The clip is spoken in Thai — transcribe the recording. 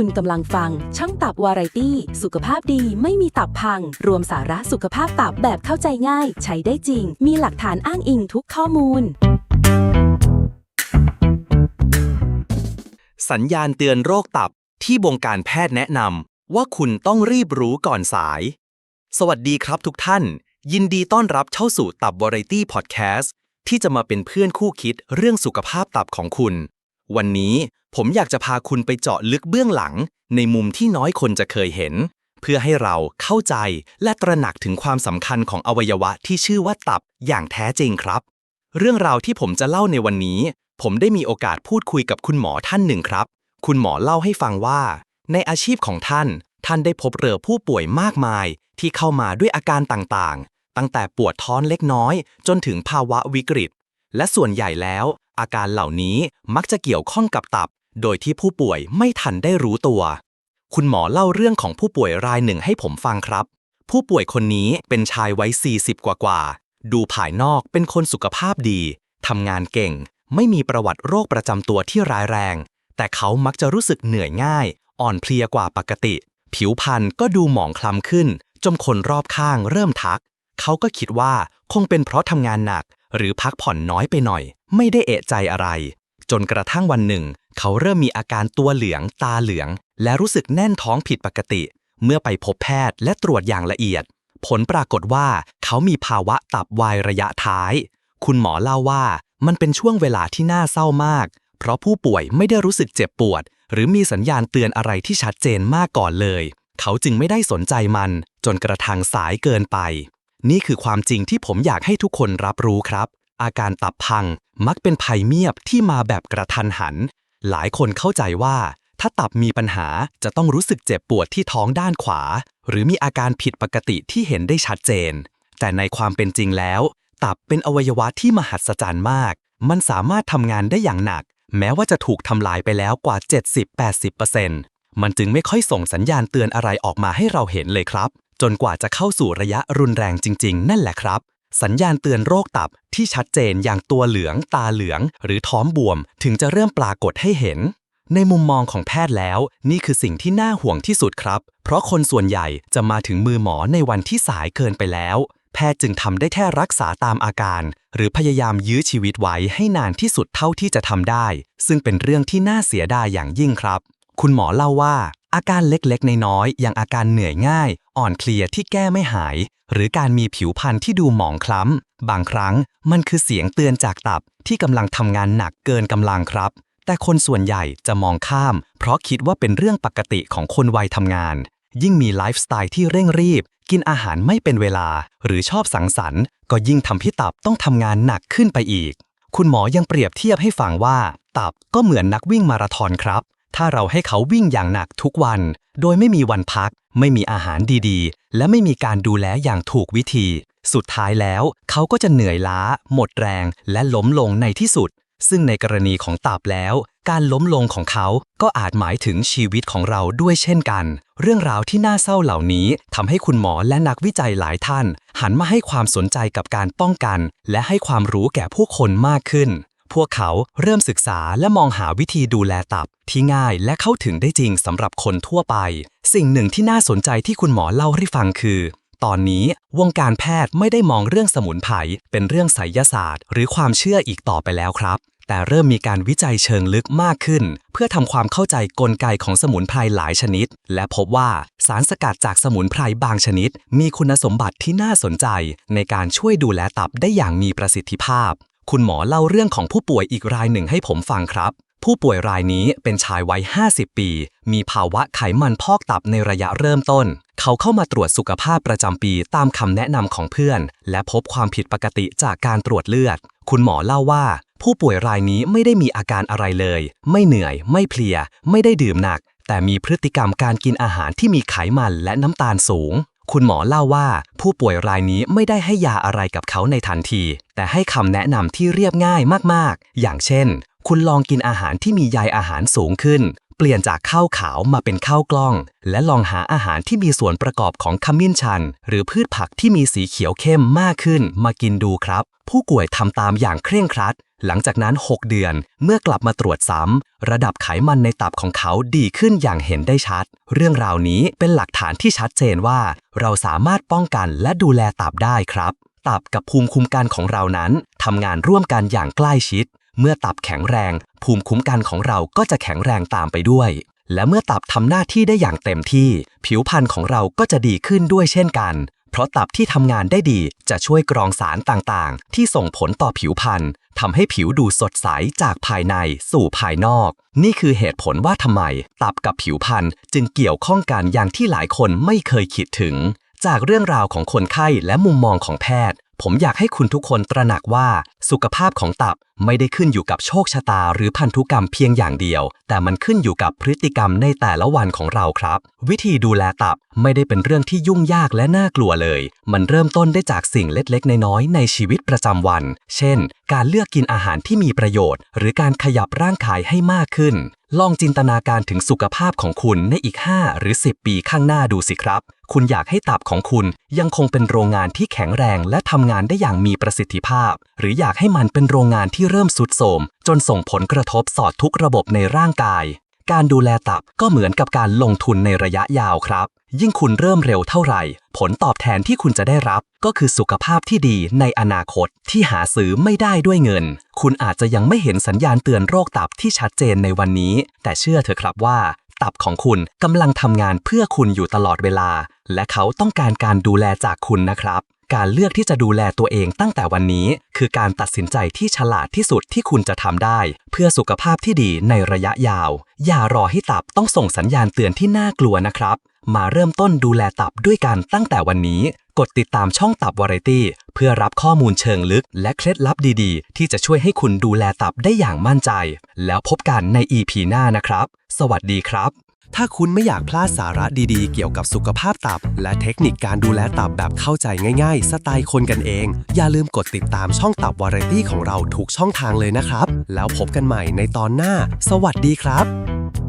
คุณกำลังฟังช่องตับวาไรตี้ สุขภาพดีไม่มีตับพัง รวมสาระสุขภาพตับแบบเข้าใจง่าย ใช้ได้จริง มีหลักฐานอ้างอิงทุกข้อมูล สัญญาณเตือนโรคตับที่วงการแพทย์แนะนำว่าคุณต้องรีบรู้ก่อนสาย สวัสดีครับทุกท่าน ยินดีต้อนรับเข้าสู่ตับวาไรตี้พอดแคสต์ที่จะมาเป็นเพื่อนคู่คิดเรื่องสุขภาพตับของคุณ วันนี้ผมอยากจะพาคุณไปเจาะลึกเบื้องหลัง ในมุมที่น้อยคนจะเคยเห็น เพื่อให้เราเข้าใจและตระหนักถึงความสำคัญของอวัยวะที่ชื่อว่าตับอย่างแท้จริงครับ เรื่องราวที่ผมจะเล่าในวันนี้ ผมได้มีโอกาสพูดคุยกับคุณหมอท่านหนึ่งครับ คุณหมอเล่าให้ฟังว่า ในอาชีพของท่าน ท่านได้พบเจอผู้ป่วยมากมาย ที่เข้ามาด้วยอาการต่างๆ ตั้งแต่ปวดท้อนเล็กน้อย จนถึงภาวะวิกฤต และส่วนใหญ่แล้ว อาการเหล่านี้มักจะเกี่ยวข้องกับตับ โดยที่ผู้ป่วยไม่ทันได้รู้ตัว คุณหมอเล่าเรื่องของผู้ป่วยรายหนึ่งให้ผมฟังครับ ผู้ป่วยคนนี้เป็นชายวัย 40 กว่ากว่าๆดูภายนอกเป็นคนสุขภาพดี ทำงานเก่ง ไม่มีประวัติโรคประจำตัวที่ร้ายแรง แต่เขามักจะรู้สึกเหนื่อยง่าย อ่อนเพลียกว่าปกติ ผิวพรรณก็ดูหมองคล้ำขึ้น จนคนรอบข้างเริ่มทัก เขาก็คิดว่าคงเป็นเพราะทำงานหนัก หรือพักผ่อนน้อยไปหน่อย ไม่ได้เอะใจอะไร จนกระทั่งวันหนึ่ง เขาเริ่มมีอาการตัวเหลือง ตาเหลือง และรู้สึกแน่นท้องผิดปกติ เมื่อไปพบแพทย์และตรวจอย่างละเอียด ผลปรากฏว่าเขามีภาวะตับวายระยะท้าย คุณหมอเล่าว่ามันเป็นช่วงเวลาที่น่าเศร้ามาก เพราะผู้ป่วยไม่ได้รู้สึกเจ็บปวด หรือมีสัญญาณเตือนอะไรที่ชัดเจนมากก่อนเลย เขาจึงไม่ได้สนใจมัน จนกระทั่งสายเกินไป นี่คือความจริงที่ผมอยากให้ทุกคนรับรู้ครับ อาการตับพังมักเป็นภัยเมียบที่มาแบบกระทันหัน หลายคนเข้าใจว่า ถ้าตับมีปัญหาจะต้องรู้สึกเจ็บปวดที่ท้องด้านขวา หรือมีอาการผิดปกติที่เห็นได้ชัดเจน แต่ในความเป็นจริงแล้ว ตับเป็นอวัยวะที่มหัศจรรย์มาก มันสามารถทำงานได้อย่างหนัก แม้ว่าจะถูกทำลายไปแล้วกว่า 70-80%มันจึงไม่ค่อยส่งสัญญาณเตือนอะไรออกมาให้เราเห็นเลยครับ จนกว่าจะเข้าสู่ระยะรุนแรงจริง ๆ นั่นแหละครับ สัญญาณเตือนโรคตับที่ชัดเจนอย่างตัวเหลือง ตาเหลือง หรือท้องบวม ถึงจะเริ่มปรากฏให้เห็น ในมุมมองของแพทย์แล้ว นี่คือสิ่งที่น่าห่วงที่สุดครับ เพราะคนส่วนใหญ่จะมาถึงมือหมอในวันที่สายเกินไปแล้ว แพทย์จึงทำได้แค่รักษาตามอาการ หรือพยายามยื้อชีวิตไว้ให้นานที่สุดเท่าที่จะทำได้ ซึ่งเป็นเรื่องที่น่าเสียดายอย่างยิ่งครับ คุณหมอเล่าว่าอาการเล็กๆ น้อยๆอย่างอาการเหนื่อยง่าย อ่อนเพลียที่แก้ไม่หาย หรือการมีผิวพรรณที่ดูหมองคล้ำ บางครั้งมันคือเสียงเตือนจากตับที่กำลังทำงานหนักเกินกำลังครับ แต่คนส่วนใหญ่จะมองข้าม เพราะคิดว่าเป็นเรื่องปกติของคนวัยทำงาน ยิ่งมีไลฟ์สไตล์ที่เร่งรีบ กินอาหารไม่เป็นเวลา หรือชอบสังสรรค์ ก็ยิ่งทำให้ตับต้องทำงานหนักขึ้นไปอีก คุณหมอยังเปรียบเทียบให้ฟังว่า ตับก็เหมือนนักวิ่งมาราธอนครับถ้าเราให้เขาวิ่งอย่างหนักทุกวัน โดยไม่มีวันพัก ไม่มีอาหารดีๆ และไม่มีการดูแลอย่างถูกวิธี สุดท้ายแล้ว เขาก็จะเหนื่อยล้า หมดแรง และล้มลงในที่สุด ซึ่งในกรณีของตับแล้ว การล้มลงของเขาก็อาจหมายถึงชีวิตของเราด้วยเช่นกัน เรื่องราวที่น่าเศร้าเหล่านี้ทำให้คุณหมอและนักวิจัยหลายท่าน หันมาให้ความสนใจกับการป้องกัน และให้ความรู้แก่ผู้คนมากขึ้น พวกเขาเริ่มศึกษาและมองหาวิธีดูแลตับที่ง่ายและเข้าถึงได้จริงสำหรับคนทั่วไป สิ่งหนึ่งที่น่าสนใจที่คุณหมอเล่าให้ฟังคือ ตอนนี้วงการแพทย์ไม่ได้มองเรื่องสมุนไพรเป็นเรื่องไสยศาสตร์ หรือความเชื่ออีกต่อไปแล้วครับ แต่เริ่มมีการวิจัยเชิงลึกมากขึ้น เพื่อทำความเข้าใจกลไกของสมุนไพรหลายชนิด และพบว่าสารสกัดจากสมุนไพรบางชนิด มีคุณสมบัติที่น่าสนใจ ในการช่วยดูแลตับได้อย่างมีประสิทธิภาพ คุณหมอเล่าเรื่องของผู้ป่วยอีกรายหนึ่งให้ผมฟังครับ ผู้ป่วยรายนี้เป็นชายวัย 50 ปี มีภาวะไขมันพอกตับในระยะเริ่มต้น เขาเข้ามาตรวจสุขภาพประจำปีตามคำแนะนำของเพื่อน และพบความผิดปกติจากการตรวจเลือด คุณหมอเล่าว่า ผู้ป่วยรายนี้ไม่ได้มีอาการอะไรเลย ไม่เหนื่อย ไม่เพลีย ไม่ได้ดื่มหนัก แต่มีพฤติกรรมการกินอาหารที่มีไขมันและน้ำตาลสูง คุณหมอเล่าว่าผู้ป่วยรายนี้ไม่ได้ให้ยาอะไรกับเขาในทันที แต่ให้คำแนะนำที่เรียบง่ายมากๆ อย่างเช่น คุณลองกินอาหารที่มีใยอาหารสูงขึ้น เปลี่ยนจากข้าวขาวมาเป็นข้าวกล้อง และลองหาอาหารที่มีส่วนประกอบของขมิ้นชัน หรือพืชผักที่มีสีเขียวเข้มมากขึ้นมากินดูครับ ผู้ป่วยทำตามอย่างเคร่งครัด หลังจากนั้น 6 เดือนเมื่อกลับมาตรวจซ้ำระดับไขมันในตับของเขาดีขึ้นอย่างเห็นได้ชัด เรื่องราวนี้เป็นหลักฐานที่ชัดเจนว่า เราสามารถป้องกันและดูแลตับได้ครับ ตับกับภูมิคุ้มกันของเรานั้นทำงานร่วมกันอย่างใกล้ชิด เมื่อตับแข็งแรง ภูมิคุ้มกันของเราก็จะแข็งแรงตามไปด้วย และเมื่อตับทำหน้าที่ได้อย่างเต็มที่ ผิวพรรณของเราก็จะดีขึ้นด้วยเช่นกัน เพราะตับที่ทำงานได้ดีจะช่วยกรองสารต่างๆ ที่ส่งผลต่อผิวพรรณทำให้ผิวดูสดใสจากภายในสู่ภายนอก นี่คือเหตุผลว่าทำไม ตับกับผิวพรรณจึงเกี่ยวข้องกันอย่างที่หลายคนไม่เคยคิดถึง จากเรื่องราวของคนไข้และมุมมองของแพทย์ ผมอยากให้คุณทุกคนตระหนักว่า สุขภาพของตับ ไม่ได้ขึ้นอยู่กับโชคชะตาหรือพันธุกรรมเพียงอย่างเดียว แต่มันขึ้นอยู่กับพฤติกรรมในแต่ละวันของเราครับ วิธีดูแลตับไม่ได้เป็นเรื่องที่ยุ่งยากและน่ากลัวเลย มันเริ่มต้นได้จากสิ่งเล็กๆ น้อยๆ ในชีวิตประจำวัน เช่น การเลือกกินอาหารที่มีประโยชน์ หรือการขยับร่างกายให้มากขึ้นลองจินตนาการถึงสุขภาพของคุณในอีก 5 หรือ 10 ปีข้างหน้าดูสิครับ คุณอยากให้ตับของคุณยังคงเป็นโรงงานที่แข็งแรงและทำงานได้อย่างมีประสิทธิภาพ หรืออยากให้มันเป็นโรงงานที่เริ่มสุดโทมจนส่งผลกระทบสอดทุกระบบในร่างกาย การดูแลตับก็เหมือนกับการลงทุนในระยะยาวครับ ยิ่งคุณเริ่มเร็วเท่าไหร่ ผลตอบแทนที่คุณจะได้รับ ก็คือสุขภาพที่ดีในอนาคตที่หาซื้อไม่ได้ด้วยเงิน คุณอาจจะยังไม่เห็นสัญญาณเตือนโรคตับที่ชัดเจนในวันนี้ แต่เชื่อเถอะครับว่าตับของคุณกำลังทำงานเพื่อคุณอยู่ตลอดเวลา และเขาต้องการการดูแลจากคุณนะครับ การเลือกที่จะดูแลตัวเองตั้งแต่วันนี้ คือการตัดสินใจที่ฉลาดที่สุดที่คุณจะทำได้ เพื่อสุขภาพที่ดีในระยะยาว อย่ารอให้ตับต้องส่งสัญญาณเตือนที่น่ากลัวนะครับ มาเริ่มต้นดูแลตับด้วยกันตั้งแต่วันนี้ กดติดตามช่องตับวาไรตี้เพื่อรับข้อมูลเชิงลึก และเคล็ดลับดีๆ ที่จะช่วยให้คุณดูแลตับได้อย่างมั่นใจ แล้วพบกันใน EP หน้านะครับ สวัสดีครับ ถ้าคุณไม่อยากพลาดสาระดีๆ เกี่ยวกับสุขภาพตับ และเทคนิคการดูแลตับแบบเข้าใจง่ายๆ สไตล์คนกันเอง อย่าลืมกดติดตามช่องตับวาไรตี้ของเราทุกช่องทางเลยนะครับ แล้วพบกันใหม่ในตอนหน้า สวัสดีครับ